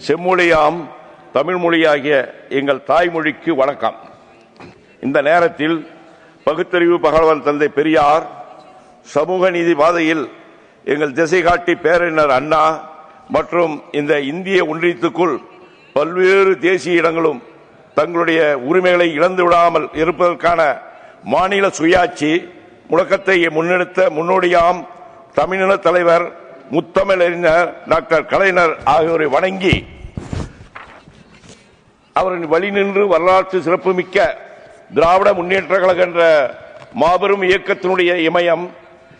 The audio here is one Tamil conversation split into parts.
செம்மொழியாம் தமிழ் மொழியாகிய எங்கள் தாய்மொழிக்கு வணக்கம். இந்த நேரத்தில் பகுத்தறிவு பகவன் தந்தை பெரியார் சமூக நீதி பாதையில் எங்கள் திசை காட்டி பேரறிஞர் அண்ணா மற்றும் இந்த இந்திய ஒன்றியத்துக்குள் பல்வேறு தேசிய இடங்களும் தங்களுடைய உரிமைகளை இழந்து விடாமல் இருப்பதற்கான மாநில சுயாட்சி முழக்கத்தை முன்னெடுத்த முன்னோடியாம் தமிழின தலைவர் முத்தமிழறிஞர் டாக்டர் கலைஞர் ஆகியோரை வணங்கி அவரின் வழி நின்று வரலாற்று சிறப்புமிக்க திராவிட முன்னேற்ற கழகம் என்ற மாபெரும் இயக்கத்தினுடைய இமயம்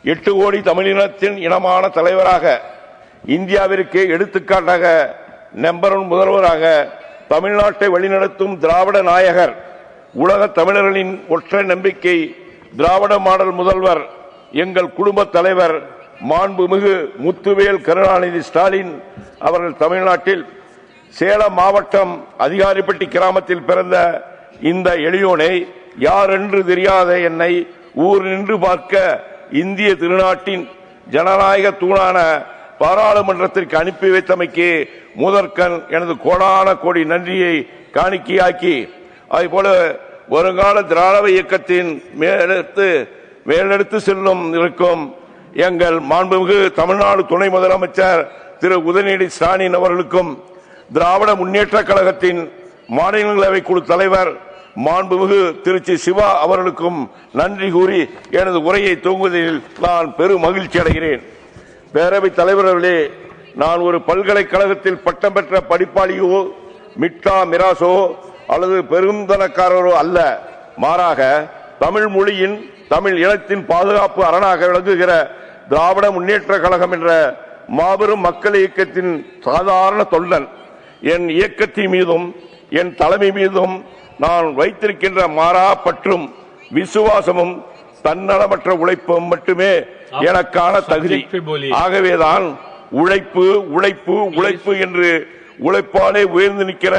எட்டு கோடி தமிழினத்தின் இனமான தலைவராக இந்தியாவிற்கு எடுத்துக்காட்டாக நம்பர் ஒன் முதல்வராக தமிழ்நாட்டை வழிநடத்தும் திராவிட நாயகர் உலக தமிழர்களின் ஒற்றை நம்பிக்கை திராவிட மாடல் முதல்வர் எங்கள் குடும்ப தலைவர் மாண்புமிகு முத்துவேல் கருணாநிதி ஸ்டாலின் அவர்கள் தமிழ்நாட்டில் சேலம் மாவட்டம் அதிகாரிப்பட்டி கிராமத்தில் பிறந்த இந்த எளியோனை யாரென்று தெரியாத என்னை ஊர் நின்று பார்க்க இந்திய திருநாட்டின் ஜனநாயக தூணான பாராளுமன்றத்திற்கு அனுப்பி வைத்தமைக்கு முதற்கண் எனது கோடான கோடி நன்றியை காணிக்கையாக்கி அதுபோல வருங்கால திராவிட இயக்கத்தின் மேலெடுத்து மேலெடுத்து செல்லும் இருக்கும் எங்கள் மாண்புமிகு தமிழ்நாடு துணை முதலமைச்சர் திரு உதயநிதி ஸ்டாலின் அவர்களுக்கும் திராவிட முன்னேற்ற கழகத்தின் மாநிலங்களவை குழு தலைவர் மாண்புமிகு திருச்சி சிவா அவர்களுக்கும் நன்றி கூறி எனது உரையை தூங்குவதில் நான் பெரும் மகிழ்ச்சி அடைகிறேன். பேரவைத் தலைவர்களே நான் ஒரு பல்கலைக்கழகத்தில் பட்டம் பெற்ற படிப்பாளியோ மிட்டா மிராசோ அல்லது பெருந்தனக்காரரோ அல்ல. மாறாக தமிழ் மொழியின் தமிழ் இனத்தின் பாதுகாப்பு அரணாக விளங்குகிற திராவிட முன்னேற்ற கழகம் என்ற மாபெரும் மக்கள் இயக்கத்தின் சாதாரண தொண்டன் என் இயக்கத்தின் மீதும் என் தலைமை மீதும் நான் வைத்திருக்கின்ற மாறா பற்றும் விசுவாசமும் தன்னலமற்ற உழைப்பும் மட்டுமே எனக்கான தகுதி. ஆகவேதான் உழைப்பு உழைப்பு உழைப்பு என்று உழைப்பாலே உயர்ந்து நிற்கிற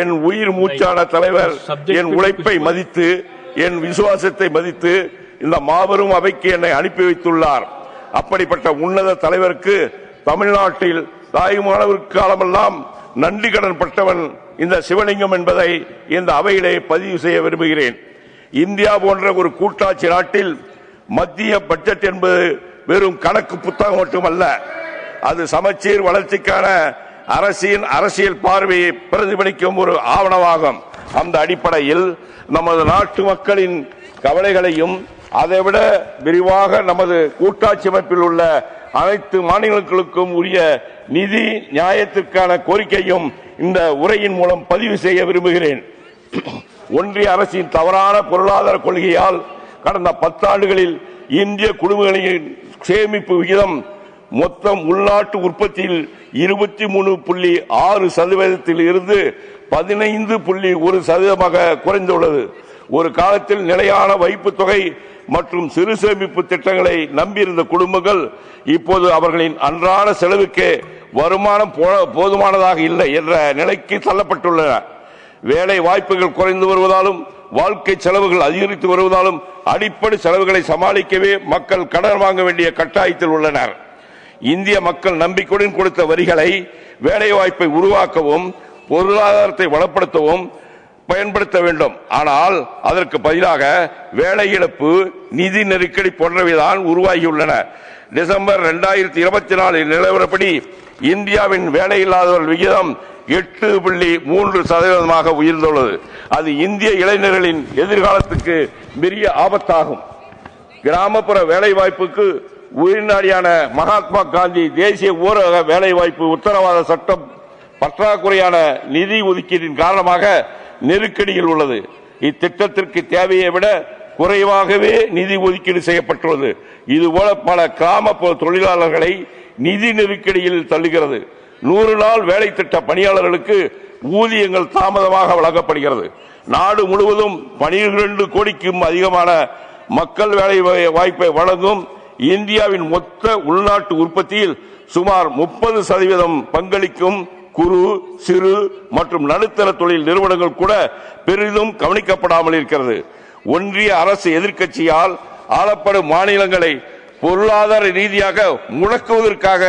என் உயிர் மூச்சான தலைவர் என் உழைப்பை மதித்து என் விசுவாசத்தை மதித்து இந்த மாபெரும் அவைக்கு என்னை அனுப்பி வைத்துள்ளார். அப்படிப்பட்ட உன்னத தலைவருக்கு தமிழ்நாட்டில் தாயுமானவருக்கு காலமெல்லாம் நன்றி கடன் பட்டவன் இந்த சிவலிங்கம் என்பதை இந்த அவையிலே பதிவு செய்ய விரும்புகிறேன். இந்தியா போன்ற ஒரு கூட்டாட்சி நாட்டில் மத்திய பட்ஜெட் என்பது வெறும் கணக்கு புத்தகம் மட்டுமல்ல அது சமச்சீர் வளர்ச்சிக்கான அரசின் அரசியல் பார்வையை பிரதிபலிக்கும் ஒரு ஆவணமாகும். அந்த அடிப்படையில் நமது நாட்டு மக்களின் கவலைகளையும் அதைவிட விரிவாக நமது கூட்டாட்சி அமைப்பில் உள்ள அனைத்து மாநிலங்களுக்கும் உரிய நிதி நியாயத்திற்கான கோரிக்கையும் இந்த உரையின் மூலம் பதிவு செய்ய விரும்புகிறேன். ஒன்றிய அரசின் தவறான பொருளாதார கொள்கையால் கடந்த பத்தாண்டுகளில் இந்திய குடும்பங்களின் சேமிப்பு விகிதம் மொத்தம் உள்நாட்டு உற்பத்தியில் இருபத்தி மூணு புள்ளி ஆறு சதவீதத்தில் இருந்து பதினைந்து புள்ளி ஒரு சதவீதமாக குறைந்துள்ளது. ஒரு காலத்தில் நிலையான வைப்பு தொகை மற்றும் சிறு சேமிப்பு திட்டங்களை நம்பியிருந்த குடும்பங்கள் இப்போது அவர்களின் அன்றாட செலவுக்கு வருமானம் போ- போதுமானதாக இல்லை என்ற நிலைக்கு தள்ளப்பட்டுள்ளன. வேலை வாய்ப்புகள் குறைந்து வருவதாலும் வாழ்க்கை செலவுகள் அதிகரித்து வருவதாலும் அடிப்படை செலவுகளை சமாளிக்கவே மக்கள் கடன் வாங்க வேண்டிய கட்டாயத்தில் உள்ளனர். இந்திய மக்கள் நம்பிக்கையுடன் கொடுத்த வரிகளை வேலை வாய்ப்பை உருவாக்கவும் பொருளாதாரத்தை வளப்படுத்தவும் பயன்படுத்த வேண்டும். ஆனால் அதற்கு பதிலாக வேலை இழப்பு நிதி நெருக்கடி போன்றவைதான் உருவாகியுள்ளன. டிசம்பர் 2024 இருபத்தி நாலில் நிலவரப்படி இந்தியாவின் வேலையில்லாதவர்கள் விகிதம் எட்டு புள்ளி மூன்று சதவீதமாக உயர்ந்துள்ளது. அது இந்திய இளைஞர்களின் எதிர்காலத்துக்கு பெரிய ஆபத்தாகும். கிராமப்புற வேலை வாய்ப்புக்கு உயிர்நாடியான மகாத்மா காந்தி தேசிய ஊரக வேலை வாய்ப்பு உத்தரவாத சட்டம் பற்றாக்குறையான நிதி ஒதுக்கீட்டின் காரணமாக நெருக்கடியில் உள்ளது. இத்திட்டத்திற்கு தேவையை விட குறைவாகவே நிதி ஒதுக்கீடு செய்யப்பட்டுள்ளது. இதுபோல பல கிராமப்புற தொழிலாளர்களை நிதி நெருக்கடியில் தள்ளுகிறது. நூறு நாள் வேலை திட்ட பணியாளர்களுக்கு ஊதியங்கள் தாமதமாக வழங்கப்படுகிறது. நாடு முழுவதும் பனிரெண்டு கோடிக்கும் அதிகமான மக்கள் வேலை வாய்ப்பை வழங்கும் இந்தியாவின் மொத்த உள்நாட்டு உற்பத்தியில் சுமார் முப்பது சதவீதம் பங்களிக்கும் குறு சிறு மற்றும் நடுத்தர தொழில் நிறுவனங்கள் கூட பெரிதும் கவனிக்கப்படாமல் இருக்கிறது. ஒன்றிய அரசு எதிர்க்கட்சியால் ஆளப்படும் மாநிலங்களை பொருளாதார ரீதியாக முடக்குவதற்காக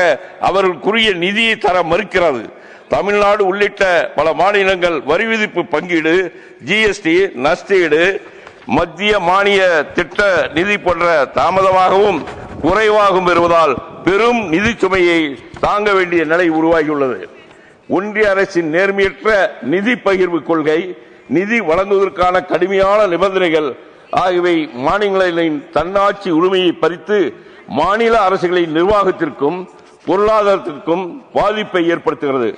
அவர்களுக்குரிய நிதியை தர மறுக்கிறது. தமிழ்நாடு உள்ளிட்ட பல மாநிலங்கள் வரி விதிப்பு பங்கீடு ஜிஎஸ்டி நஷ்டீடு மத்திய மானிய திட்ட நிதி போன்ற தாமதமாகவும் குறைவாகவும் பெறுவதால் பெரும் நிதி சுமையை தாங்க வேண்டிய நிலை உருவாகியுள்ளது. ஒன்றிய அரசின் நேர்மையற்ற நிதி பகிர்வு கொள்கை நிதி வழங்குவதற்கான கடுமையான நிபந்தனைகள் ஆகியவை மாநிலங்களின் தன்னாட்சி உரிமையை பறித்து மாநில அரசுகளின் நிர்வாகத்திற்கும் பொருளாதாரத்திற்கும் பாதிப்பை ஏற்படுத்துகிறது.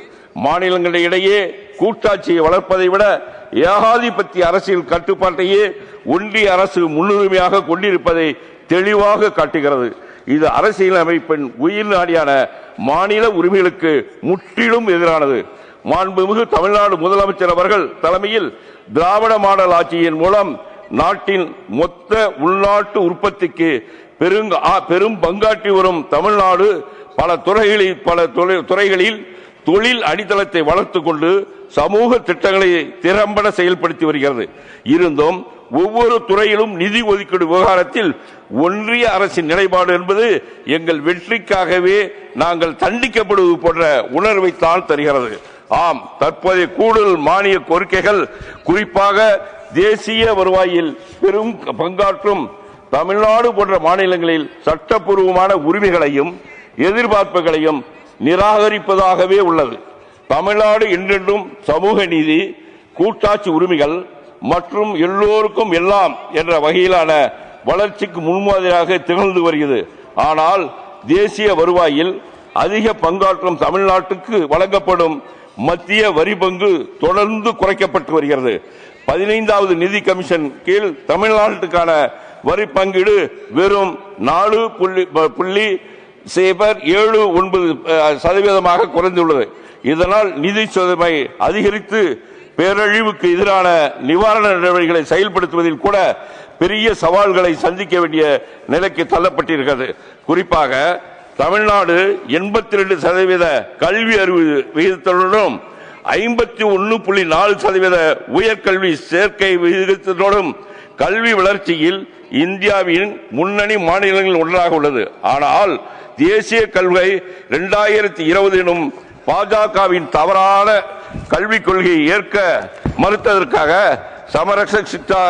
மாநிலங்களிடையே கூட்டாட்சியை வளர்ப்பதை விட ஏகாதிபத்திய அரசியல் கட்டுப்பாட்டையே ஒன்றிய அரசு முன்னுரிமையாக கொண்டிருப்பதை தெளிவாக காட்டுகிறது. இது அரசியல் அமைப்பின் உயிர் நாடியான மாநில உரிமைகளுக்கு முற்றிலும் எதிரானது. மாண்புமிகு தமிழ்நாடு முதலமைச்சர் அவர்கள் தலைமையில் திராவிட மாடல் ஆட்சியின் மூலம் நாட்டின் மொத்த உள்நாட்டு உற்பத்திக்கு பெருங்க பெரும் பங்காற்றி வரும் தமிழ்நாடு பல துறைகளில் பல துறைகளில் தொழில் அடித்தளத்தை வளர்த்துக்கொண்டு சமூக திட்டங்களை திறம்பட செயல்படுத்தி வருகிறது. இருந்தும் ஒவ்வொரு துறையிலும் நிதி ஒதுக்கீடு விவகாரத்தில் ஒன்றிய அரசின் நிலைப்பாடு என்பது எங்கள் வெற்றிக்காகவே நாங்கள் தண்டிக்கப்படுவது போன்ற உணர்வை தான் தருகிறது. ஆம் தற்போதைய கூடுதல் மானிய கோரிக்கைகள் குறிப்பாக தேசிய வருவாயில் பெரும் பங்காற்றும் தமிழ்நாடு போன்ற மாநிலங்களில் சட்டப்பூர்வமான உரிமைகளையும் எதிர்பார்ப்புகளையும் நிராகரிப்பதாகவே உள்ளது. தமிழ்நாடு என்றென்றும் சமூக நீதி கூட்டாட்சி உரிமைகள் மற்றும் எல்லோருக்கும் எல்லாம் என்ற வகையிலான வளர்ச்சிக்கு முன்மாதிரியாக திகழ்ந்து வருகிறது. ஆனால் தேசிய வருவாயில் அதிக பங்காற்றும் தமிழ்நாட்டுக்கு வழங்கப்படும் மத்திய வரி பங்கு தொடர்ந்து குறைக்கப்பட்டு வருகிறது. பதினைந்தாவது நிதி கமிஷன் கீழ் தமிழ்நாட்டுக்கான வரி பங்கீடு வெறும் நாலு புள்ளி புள்ளி சேபர் ஏழு ஒன்பது சதவீதமாக குறைந்துள்ளது. இதனால் நிதி சுமை அதிகரித்து பேரழிவுக்கு எதிரான நிவாரண நடவடிக்கைகளை செயல்படுத்துவதில் கூட பெரிய சவால்களை சந்திக்க வேண்டிய நிலைக்கு தள்ளப்பட்டிருக்கிறது. குறிப்பாக தமிழ்நாடு எண்பத்தி ரெண்டு சதவீத கல்வி அறிவு விகிதத்துடனும் ஐம்பத்தி ஒன்னு புள்ளி நாலு சதவீத உயர்கல்வி சேர்க்கை விகிதத்தோடும் கல்வி வளர்ச்சியில் இந்தியாவின் முன்னணி மாநிலங்களில் ஒன்றாக உள்ளது. ஆனால் தேசிய கல்வி இரண்டாயிரத்தி இருபது எனும் பாஜகவின் தவறான கல்விக் கொள்கையை ஏற்க மறுத்ததற்காக சமரச சித்தா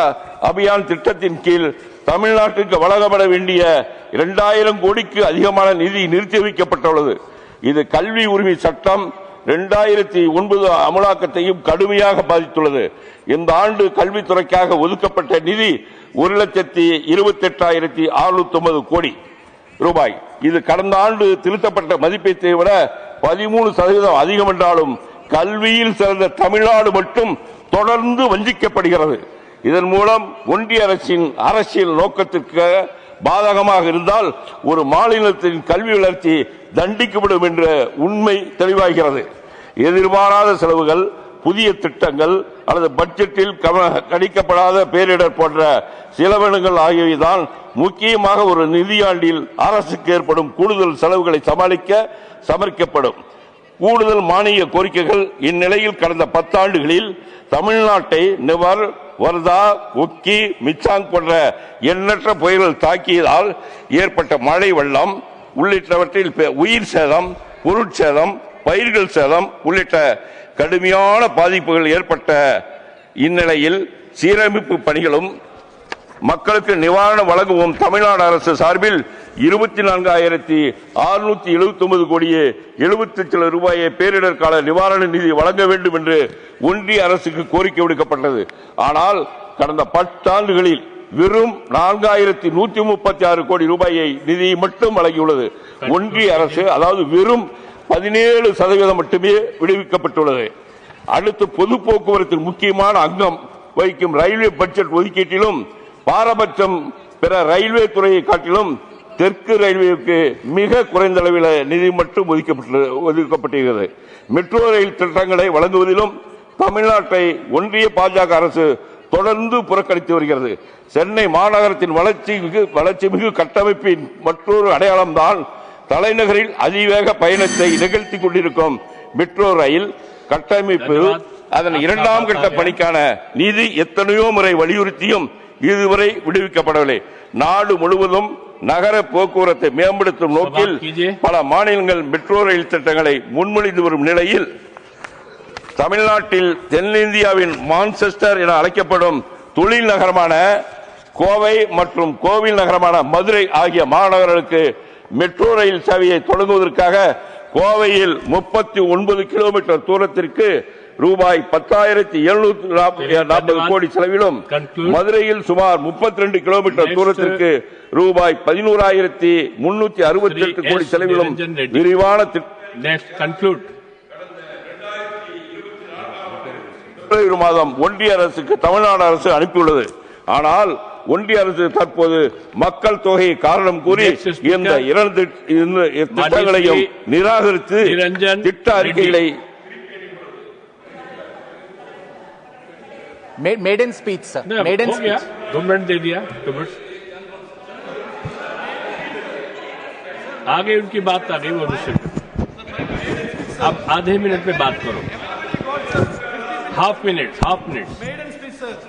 அபியான் திட்டத்தின் கீழ் தமிழ்நாட்டுக்கு வழங்கப்பட வேண்டிய இரண்டாயிரம் கோடிக்கு அதிகமான நிதி நிறுத்தி வைக்கப்பட்டுள்ளது. இது கல்வி உரிமை சட்டம் இரண்டாயிரத்தி ஒன்பது அமலாக்கத்தையும் கடுமையாக பாதித்துள்ளது. இந்த ஆண்டு கல்வித்துறைக்காக ஒதுக்கப்பட்ட நிதி ஒரு லட்சத்தி இருபத்தி எட்டாயிரத்தி அறுநூத்தி ஒன்பது கோடி ரூபாய். இது கடந்த ஆண்டு திருத்தப்பட்ட மதிப்பீட்டை விட பதிமூணு சதவீதம் அதிகம் என்றாலும் கல்வியில் சிறந்த தமிழ்நாடு மட்டும் தொடர்ந்து வஞ்சிக்கப்படுகிறது. இதன் மூலம் ஒன்றிய அரசின் அரசியல் நோக்கத்திற்கு பாதகமாக இருந்தால் ஒரு மாநிலத்தின் கல்வி வளர்ச்சி தண்டிக்கப்படும் என்ற உண்மை தெளிவாகிறது. எதிர்பாராத செலவுகள் புதிய திட்டங்கள் அல்லது பட்ஜெட்டில் கணிக்கப்படாத பேரிடர் போன்ற செலவினங்கள் ஆகியவைதான் முக்கியமாக ஒரு நிதியாண்டில் அரசுக்கு ஏற்படும் கூடுதல் செலவுகளை சமாளிக்க சமர்க்கப்படும். கூடுதல் மானிய கோரிக்கைகள் இந்நிலையில் கடந்த பத்தாண்டுகளில் தமிழ்நாட்டை நிவர் வர்தா ஒக்கி மிச்சாங் போன்ற எண்ணற்ற புயல்கள் தாக்கியதால் ஏற்பட்ட மழை வெள்ளம் உள்ளிட்டவற்றில் பெ- உயிர் சேதம் பொருட்சேதம் பயிர்கள் சேதம் உள்ளிட்ட கடுமையான பாதிப்புகள் ஏற்பட்ட இந்நிலையில் சீரமைப்பு பணிகளும் மக்களுக்கு நிவாரணம் வழங்கவும் தமிழ்நாடு அரசு சார்பில் இருபத்தி நான்காயிரத்தி அறுநூத்தி எழுபத்தி ஒன்பது கோடியே எழுபத்தி சில ரூபாயை பேரிடர் கால நிவாரண நிதி வழங்க வேண்டும் என்று ஒன்றிய அரசுக்கு கோரிக்கை விடுக்கப்பட்டது. ஆனால் கடந்த பத்தாண்டுகளில் வெறும் நான்காயிரத்தி நூத்தி முப்பத்தி ஆறு கோடி ரூபாயை நிதியை மட்டும் வழங்கியுள்ளது. ஒன்றிய அரசு அதாவது வெறும் பதினேழு சதவீதம் மட்டுமே விடுவிக்கப்பட்டுள்ளது. அடுத்து பொது போக்குவரத்தின் முக்கியமான அங்கம் வகிக்கும் ரயில்வே பட்ஜெட் ஒதுக்கீட்டிலும் பாரபட்சம் பிற ரயில்வே துறையை காட்டிலும் தெற்கு ரயில்வேக்கு மிக குறைந்த அளவில் நிதி மட்டும் ஒதுக்கப்பட்டு ஒதுக்கப்பட்டிருக்கிறது. மெட்ரோ ரயில் திட்டங்களை வழங்குவதிலும் தமிழ்நாட்டை ஒன்றிய பாஜக அரசு தொடர்ந்து புறக்கணித்து வருகிறது. சென்னை மாநகரத்தின் வளர்ச்சி மிகு வளர்ச்சி மிகு கட்டமைப்பின் மற்றொரு அடையாளம்தான் தலைநகரில் அதிவேக பயணத்தை நிகழ்த்தி கொண்டிருக்கும் மெட்ரோ ரயில் கட்டமைப்பு. அதன் இரண்டாம் கட்ட பணிக்கான நிதி எத்தனையோ முறை வலியுறுத்தியும் இதுவரை விடுவிக்கப்படவில்லை. நாடு முழுவதும் நகர போக்குவரத்தை மேம்படுத்தும் நோக்கில் பல மாநிலங்கள் மெட்ரோ ரயில் திட்டங்களை முன்மொழிந்து வரும் நிலையில் தமிழ்நாட்டில் தென்னிந்தியாவின் மான்செஸ்டர் என அழைக்கப்படும் தொழில் நகரமான கோவை மற்றும் கோவில் நகரமான மதுரை ஆகிய மாநகரங்களுக்கு மெட்ரோ ரயில் சேவையை தொடங்குவதற்காக கோவையில் முப்பத்தி ஒன்பது கிலோமீட்டர் தூரத்திற்கு ரூபாய் பத்தாயிரத்தி எழுநூத்தி நாற்பது கோடி செலவிலும். மதுரையில் சுமார் 32 கிலோமீட்டர் Next. தூரத்திற்கு ரூபாய் பதினோராயிரத்தி முன்னூத்தி அறுபத்தி எட்டு கோடி. செலவிலும். விரிவான மாதம் ஒன்றிய அரசுக்கு தமிழ்நாடு அரசு அனுப்பியுள்ளது ஆனால் ஒன்றிய அரசு தற்போது மக்கள் தொகையை காரணம் கூறி. இந்த இரண்டு திட்டங்களையும் நிராகரித்து திட்ட அறிக்கைகளை Ma- इन speech sir maiden speech दो मिनट दे दिया दो मिनट। आगे उनकी बात आ गई वो दूसरे आप अब आधे मिनट में बात करो। हाफ़ मिनट हाफ़ मिनट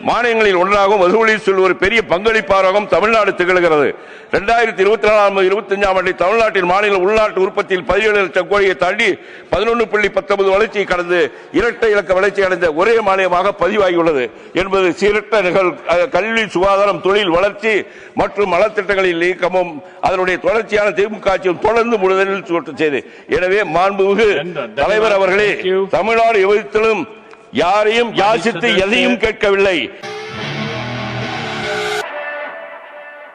மானியங்களில் ஒன்றாகவும் வசூலில் செல்லும் ஒரு பெரிய பங்களிப்பாகவும் தமிழ்நாடு திகழ்கிறது இரண்டாயிரத்தி இருபத்தி நாலாம் இருபத்தி அஞ்சாம் ஆண்டில் தமிழ்நாட்டின் மாநில உள்நாட்டு உற்பத்தியில் பதினேழு லட்சம் கோடியை தாண்டி பதினொன்று புள்ளி பத்தொன்பது வளர்ச்சியை கடந்து இரட்டை இலக்க வளர்ச்சி அடைந்த ஒரே மாநிலமாக பதிவாகியுள்ளது என்பது சீரற்ற நிகழ் கல்வி சுகாதாரம் தொழில் வளர்ச்சி மற்றும் நலத்திட்டங்களில் இயக்கமும் அதனுடைய தொடர்ச்சியான திமுக ஆட்சியும் தொடர்ந்து முதலில் சுட்டு செய்து எனவே மாண்புமிகு. தலைவர் அவர்களே. தமிழ்நாடு எவ்விதத்திலும் யாரையும் யாசித்து எதையும் கேட்கவில்லை.